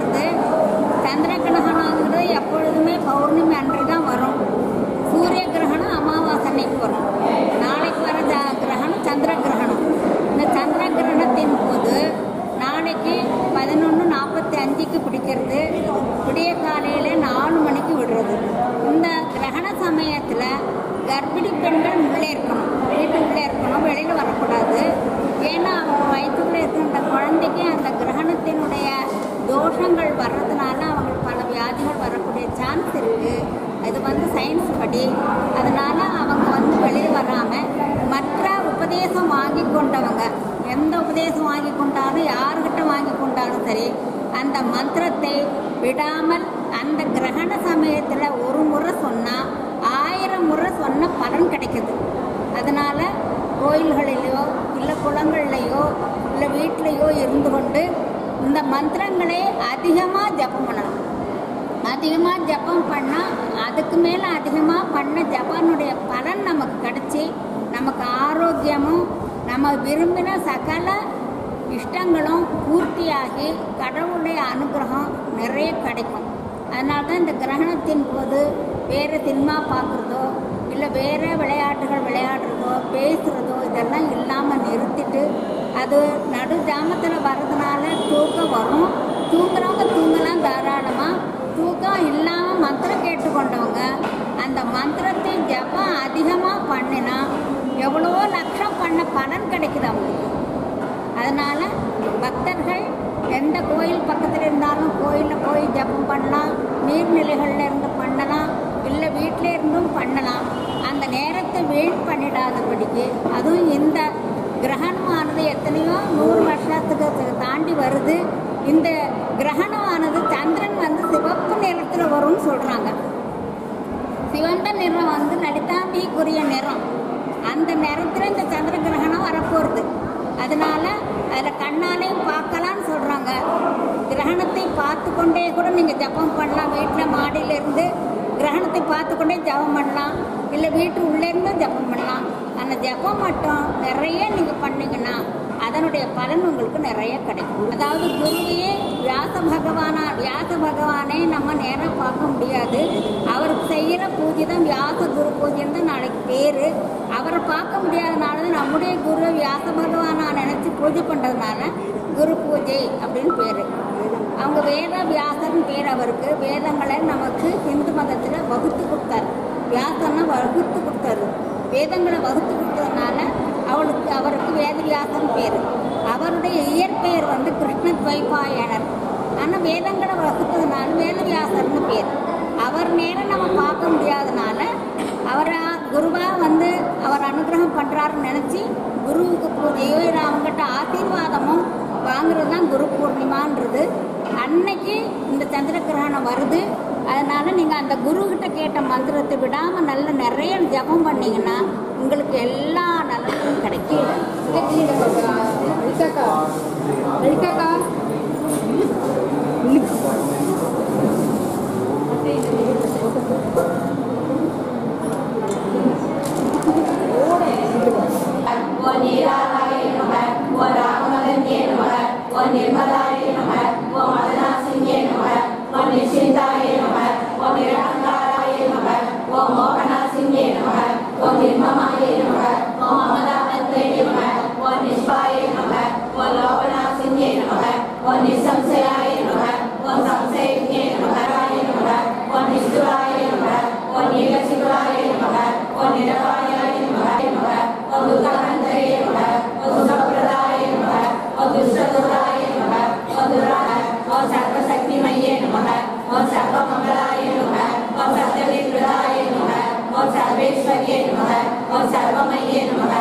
வருது சந்திர கிரகணங்கிறது எப்பொழுதுமே பௌர்ணமி அன்று தான் வரும். சூரிய கிரகணம் அமாவாசை அன்னைக்கு வரும். அப்படி அதனால் அதனால அவங்க வந்து வெளியில் வராமல் மற்ற உபதேசம் வாங்கி கொண்டவங்க எந்த உபதேசம் வாங்கி கொண்டாலும் யாருக்கிட்ட வாங்கி கொண்டாலும் சரி அந்த மந்திரத்தை விடாமல் அந்த கிரகண சமயத்தில் ஒரு முறை சொன்னால் ஆயிரம் முறை சொன்ன பலன் கிடைக்குது. அதனால் கோயில்களிலேயோ இல்லை குளங்கள்லையோ இல்லை வீட்டிலையோ இருந்து கொண்டு இந்த மந்திரங்களை அதிகமாக ஜபம் பண்ணணும். அதிகமாக ஜபம் பண்ணால் அதுக்கு மேலே அதிகமாக பண்ண ஜபானுடைய பலன் நமக்கு கிடச்சி நமக்கு ஆரோக்கியமும் நம்ம விரும்பின சகல இஷ்டங்களும் பூர்த்தியாகி கடவுளுடைய அனுகிரகம் நிறைய கிடைக்கும். அதனால தான் இந்த கிரகணத்தின் போது வேறு சினிமா பார்க்குறதோ இல்லை வேறு விளையாட்டுகள் விளையாடுறதோ பேசுகிறதோ இதெல்லாம் இல்லாமல் நிறுத்திட்டு அது நடு ஜாமத்தில் வர்றதுனால தூக்கம் வரும். தூங்குறவங்க தூங்கலாம் தாராளமாக தூக்கம் இல்லாமல் மந்திரம் கேட்டுக்கொண்டவங்க அந்த மந்திரத்தை ஜபம் அதிகமாக பண்ணினா எவ்வளவோ லட்சம் பண்ண பலன் கிடைக்குது அவங்களுக்கு. அதனால் பக்தர்கள் எந்த கோயில் பக்கத்தில் இருந்தாலும் கோயிலில் போய் ஜபம் பண்ணலாம் நீர்நிலைகளில் இருந்து பண்ணலாம் இல்லை வீட்டில் இருந்தும் பண்ணலாம். அந்த நேரத்தை வீண் பண்ணிடாதபடிக்கு அதுவும் இந்த கிரகணமானது எத்தனையோ நூறு வருஷத்துக்கு தாண்டி வருது. இந்த கிரகணமானது சந்திரன் வந்து சிவப்பு நிறத்தில் வரும்னு சொல்கிறாங்க சிவந்த நிறம் வந்து லலிதாம்பிக்குரிய நிறம். அந்த நிறத்தில் இந்த சந்திர கிரகணம் வரப்போகிறது அதனால அதில் கண்ணாலையும் பார்க்கலான்னு சொல்கிறாங்க கிரகணத்தை பார்த்து கொண்டே கூட நீங்கள் ஜபம் பண்ணலாம். வீட்டில் மாடியிலேருந்து கிரகணத்தை பார்த்து கொண்டே ஜபம் பண்ணலாம். இல்லை வீட்டு உள்ளே ஜபம் பண்ணலாம். அந்த ஜபம் மட்டும் நிறைய நீங்கள் பண்ணிங்கன்னா அதனுடைய பலன் உங்களுக்கு நிறைய கிடைக்கும். அதாவது குருவையே வியாச பகவானா வியாச பகவானே நம்ம நேராக பார்க்க முடியாது. அவர் செய்கிற பூஜை தான் வியாச குரு பூஜைன்னு தான் நாளைக்கு பேர். அவரை பார்க்க முடியாதனால தான் நம்முடைய குரு வியாச பகவானா நினச்சி பூஜை பண்ணுறதுனால குரு பூஜை அப்படின்னு பேர். அவங்க வேத வியாசர்னு பேர் அவருக்கு. வேதங்களை நமக்கு இந்து மதத்தில் வகுத்து கொடுத்தாரு. வியாசன்னா வகுத்து கொடுத்தாரு. வேதங்களை வகுத்து கொடுத்தாரு. வந்து கிருஷ்ண துவைபாயனர் ஆனால் வேதங்களை வகுத்ததுனால வேதவியாசர்னு பேர். அவர் நேரம் நம்ம பார்க்க முடியாதனால அவரை குருவாக வந்து அவர் அனுகிரகம் பண்ணுறாருன்னு நினச்சி குருவுக்கு பூஜையோ இல்லை அவங்ககிட்ட ஆசீர்வாதமும் வாங்குறது தான் குரு பூர்ணிமான்றது. அன்னைக்கு இந்த சந்திர கிரகணம் வருது. அதனால் நீங்கள் அந்த குருக்கிட்ட கேட்ட மந்திரத்தை விடாமல் நல்ல நிறைய ஜபம் பண்ணிங்கன்னா உங்களுக்கு எல்லா நலனும் கிடைக்கும். ஒரு நிர்மலா ok 妈妈也我们在外面也能。